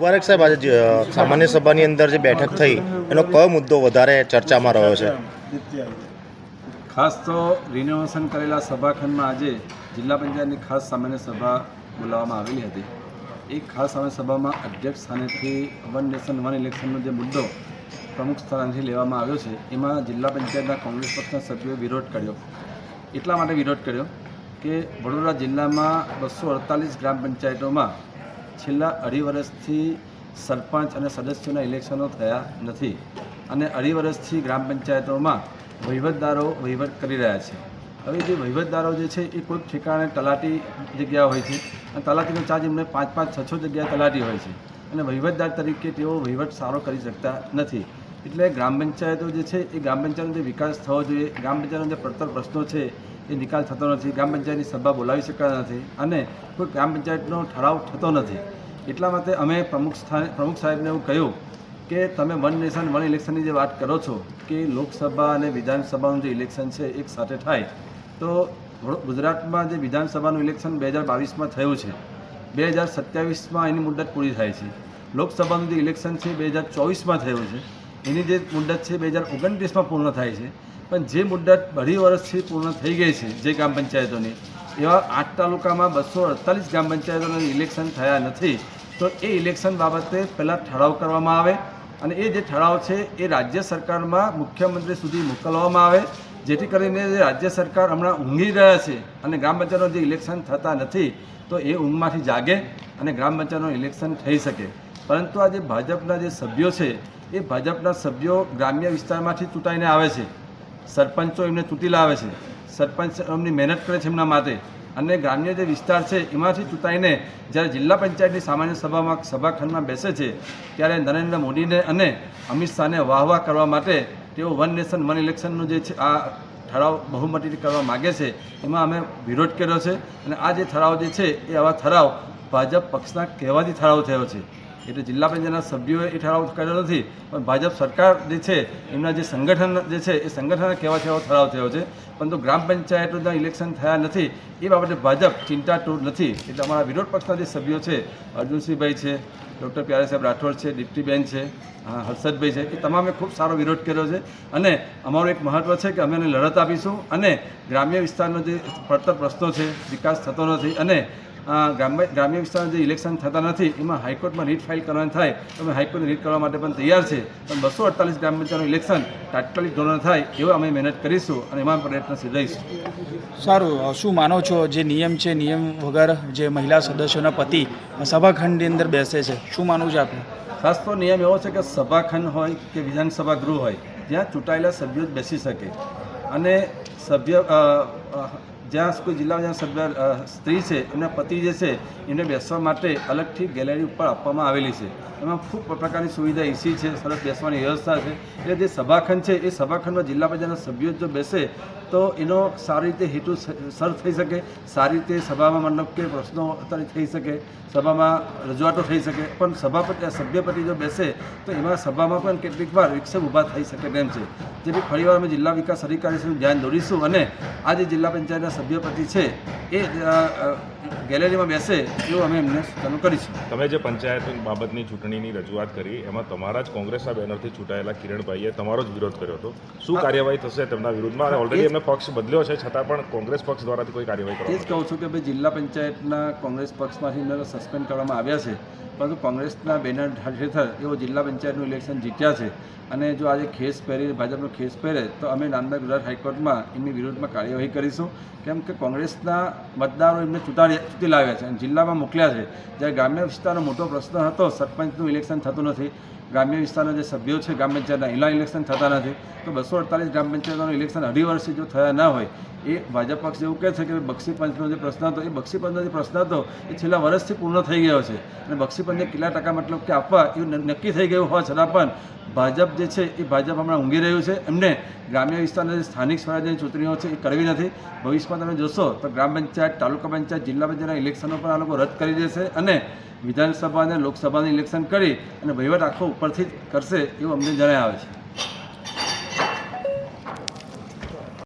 પારેખ સાહેબ, આજે સામાન્ય સભાની અંદર જે બેઠક થઈ, એનો કયો મુદ્દો વધારે ચર્ચામાં રહ્યો છે? ખાસ તો રિનોવેશન કરેલા સભાખંડમાં આજે જિલ્લા પંચાયતની ખાસ સામાન્ય સભા બોલાવવામાં આવેલી હતી. એ ખાસ સામાન્ય સભામાં અધ્યક્ષ સ્થાનેથી વન નેશન, વન ઇલેક્શનનો જે મુદ્દો પ્રમુખ સ્થાનેથી લેવામાં આવ્યો છે, એમાં જિલ્લા પંચાયતના કોંગ્રેસ પક્ષના સભ્યોએ વિરોધ કર્યો. એટલા માટે વિરોધ કર્યો કે વડોદરા જિલ્લામાં બસો અડતાલીસ ગ્રામ પંચાયતોમાં છેલ્લા અઢી વર્ષથી સરપંચ અને સદસ્યોના ઇલેક્શનો થયા નથી અને અઢી વર્ષથી ગ્રામ પંચાયતોમાં વહીવટદારો વહીવટ કરી રહ્યા છે. હવે જે વહીવટદારો જે છે એ કોઈક ઠેકાણે તલાટી જગ્યા હોય છે અને તલાટીનો ચાર્જ એમને પાંચ પાંચ છ છ જગ્યાએ તલાટી હોય છે અને વહીવટદાર તરીકે તેઓ વહીવટ સારો કરી શકતા નથી. એટલે ગ્રામ પંચાયતો જે છે, એ ગ્રામ પંચાયતનો જે વિકાસ થવો જોઈએ, ગ્રામ પંચાયતનો જે પડતર પ્રશ્નો છે, એ નિકાલ થતો નથી, ગ્રામ પંચાયતની સભા બોલાવી શકાતા નથી અને કોઈ ગ્રામ પંચાયતનો ઠરાવ થતો નથી. એટલા માટે અમે પ્રમુખ સ્થાને પ્રમુખ સાહેબને એવું કહ્યું કે તમે વન નેશન, વન ઇલેક્શનની જે વાત કરો છો કે લોકસભા અને વિધાનસભાનું જે ઇલેક્શન છે, એક સાથે થાય, તો ગુજરાતમાં જે વિધાનસભાનું ઇલેક્શન બે હજાર બાવીસમાં થયું છે, બે હજાર સત્યાવીસમાં એની મુદત પૂરી થાય છે. લોકસભાનું જે ઇલેક્શન છે, બે હજાર ચોવીસમાં થયું છે એની જે મુદત છે બે હજાર ઓગણત્રીસમાં પૂર્ણ થાય છે. પણ જે મુદત અઢી વર્ષથી પૂર્ણ થઈ ગઈ છે જે ગ્રામ પંચાયતોની, એવા આઠ તાલુકામાં બસો અડતાલીસ ગ્રામ પંચાયતોના ઇલેક્શન થયા નથી, તો એ ઇલેક્શન બાબતે પહેલાં ઠરાવ કરવામાં આવે અને એ જે ઠરાવ છે એ રાજ્ય સરકારમાં મુખ્યમંત્રી સુધી મોકલવામાં આવે, જેથી કરીને જે રાજ્ય સરકાર હમણાં ઊંઘી રહ્યા છે અને ગ્રામ પંચાયતનું જે ઇલેક્શન થતા નથી, તો એ ઊંઘમાંથી જાગે અને ગ્રામ પંચાયતનું ઇલેક્શન થઈ શકે. પરંતુ આ જે ભાજપના જે સભ્યો છે એ ભાજપના સભ્યો ગ્રામ્ય વિસ્તારમાંથી ચૂંટાઈને આવે છે. સરપંચો એમને ચૂંટી લાવે છે. સરપંચ એમની મહેનત કરે છે એમના માટે. અને ગ્રામ્ય જે વિસ્તાર છે, એમાંથી ચૂંટાઈને જ્યારે જિલ્લા પંચાયતની સામાન્ય સભામાં, સભાખંડમાં બેસે છે, ત્યારે નરેન્દ્ર મોદીને અને અમિત શાહને વાહ વાહ કરવા માટે તેઓ વન નેશન, વન ઇલેક્શનનું જે છે, આ ઠરાવ બહુમતીથી કરવા માગે છે, એમાં અમે વિરોધ કર્યો છે. અને આ જે ઠરાવ જે છે, એ આવા ઠરાવ ભાજપ પક્ષના કહેવાથી ઠરાવ થયો છે. એટલે જિલ્લા પંચાયતના સભ્યોએ એ ઠરાવ કર્યો નથી. પણ ભાજપ સરકાર જે છે, એમના જે સંગઠન જે છે, એ સંગઠનના કહેવા એવો ઠરાવ થયો છે. પરંતુ ગ્રામ પંચાયતોના ઇલેક્શન થયા નથી. એ બાબતે ભાજપ ચિંતાતુર નથી. એટલે અમારા વિરોધ પક્ષના જે સભ્યો છે, અર્જુનસિંહભાઈ છે, ડૉક્ટર પ્યારે સાહેબ રાઠોડ છે, દીપ્તિબેન છે હર્ષદભાઈ છે, એ તમામે ખૂબ સારો વિરોધ કર્યો છે. અને અમારું એક મહત્ત્વ છે કે અમે એને લડત આપીશું. અને ગ્રામ્ય વિસ્તારનો જે પડતર પ્રશ્નો છે, વિકાસ થતો નથી. અને ગ્રામ્ય ગ્રામ્ય વિસ્તારના જે ઇલેક્શન થતા નથી એમાં હાઈકોર્ટમાં રીટ ફાઇલ કરવાની થાય તો અમે હાઈકોર્ટને રીટ કરવા માટે પણ તૈયાર છે. પણ બસો અડતાલીસ ગ્રામ પંચાયતનું ઇલેક્શન તાત્કાલિક ધોરણે થાય એવો અમે મહેનત કરીશું અને એમાં પ્રયત્નશીલ રહીશું સારું શું માનો છો? જે નિયમ છે નિયમ વગર જે મહિલા સદસ્યોના પતિ સભાખંડની અંદર બેસે છે શું માનવું છે આપનું? ખાસ તો નિયમ એવો છે કે સભાખંડ હોય કે વિધાનસભા ગૃહ હોય જ્યાં ચૂંટાયેલા સભ્યો જ બેસી શકે. અને સભ્ય જ્યાં કોઈ જિલ્લામાં જ્યાં સભ્ય સ્ત્રી છે એમના પતિ જે છે એમને બેસવા માટે અલગથી ગેલેરી ઉપર આપવામાં આવેલી છે. એમાં ખૂબ પ્રકારની સુવિધા એસી છે, સરસ બેસવાની વ્યવસ્થા છે. એટલે જે સભાખંડ છે, એ સભાખંડમાં જિલ્લા પંચાયતના સભ્યો જો બેસે તો એનો સારી રીતે હેતુ સર્વ થઈ શકે, સારી રીતે સભામાં મતલબ કે પ્રશ્નો અત્યારે થઈ શકે, સભામાં રજૂઆતો થઈ શકે, પણ સભાપતિ સભ્યપતિ જો બેસે, તો એમાં સભામાં પણ કેટલીક વાર વિક્ષેપ ઊભા થઈ શકે તેમ છે. જેથી ફરીવાર અમે જિલ્લા વિકાસ અધિકારી ધ્યાન દોરીશું અને આજે જિલ્લા પંચાયતના સભ્યપતિ છે એ ગેલેરીમાં બેસે એવું અમે એમને સૂચનો કરીશું તમે જે પંચાયત બાબતની ચૂંટણીની રજૂઆત કરી એમાં તમારા જ કોંગ્રેસના બેનરથી ચૂંટાયેલા કિરણભાઈએ તમારો જ વિરોધ કર્યો હતો. શું કાર્યવાહી થશે તેમના વિરુદ્ધમાં? અને ઓલરેડી એમને પક્ષ બદલ્યો છે છતાં પણ કોંગ્રેસ પક્ષ દ્વારાથી કોઈ કાર્યવાહી એ જ કહું છું કે ભાઈ જિલ્લા પંચાયતના કોંગ્રેસ પક્ષમાંથી સસ્પેન્ડ કરવામાં આવ્યા છે. પરંતુ કોંગ્રેસના બેનર હેઠળ એવો જિલ્લા પંચાયતનું ઇલેક્શન જીત્યા છે. અને જો આજે ખેસ પહેરી, ભાજપનો ખેસ પહેરે, તો અમે નામદાર ગુજરાત હાઈકોર્ટમાં એમની વિરુદ્ધમાં કાર્યવાહી કરીશું. કેમ કે કોંગ્રેસના મતદારો એમને ચૂંટાડી, ચૂંટી લાવ્યા છે અને જિલ્લામાં મોકલ્યા છે. જ્યારે ગ્રામ્ય વિસ્તારનો મોટો પ્રશ્ન હતો, સરપંચનું ઇલેક્શન થતું નથી. ગ્રામ્ય વિસ્તારના જે સભ્યો છે, ગ્રામ પંચાયતના એના ઇલેક્શન થતા નથી. તો બસો અડતાલીસ ગ્રામ પંચાયતોનું ઇલેક્શન અઢી વર્ષથી જો થયા ન હોય એ ભાજપ પક્ષ એવું કહે છે કે બક્ષી પંચનો જે પ્રશ્ન હતો, એ બક્ષી પંચનો જે પ્રશ્ન હતો, એ છેલ્લા વર્ષથી પૂર્ણ થઈ ગયો છે. અને બક્ષી પંચને કેટલા ટકા મતલબ કે આપવા એવું નક્કી થઈ ગયું હોવા છતાં પણ ભાજપ જે છે, એ ભાજપ હમણાં ઊંઘી રહ્યું છે. એમને ગ્રામ્ય વિસ્તારના જે સ્થાનિક સ્વરાજ્યની ચૂંટણીઓ છે, એ કરવી નથી. ભવિષ્યમાં તમે જોશો તો ગ્રામ પંચાયત, તાલુકા પંચાયત, જિલ્લા પંચાયતના ઇલેક્શનો પણ આ લોકો રદ કરી દેશે અને વિધાનસભા અને લોકસભાનું ઇલેક્શન કરી અને વહીવટ આખો ઉપરથી જ કરશે એવું અમને જણાય આવે છે.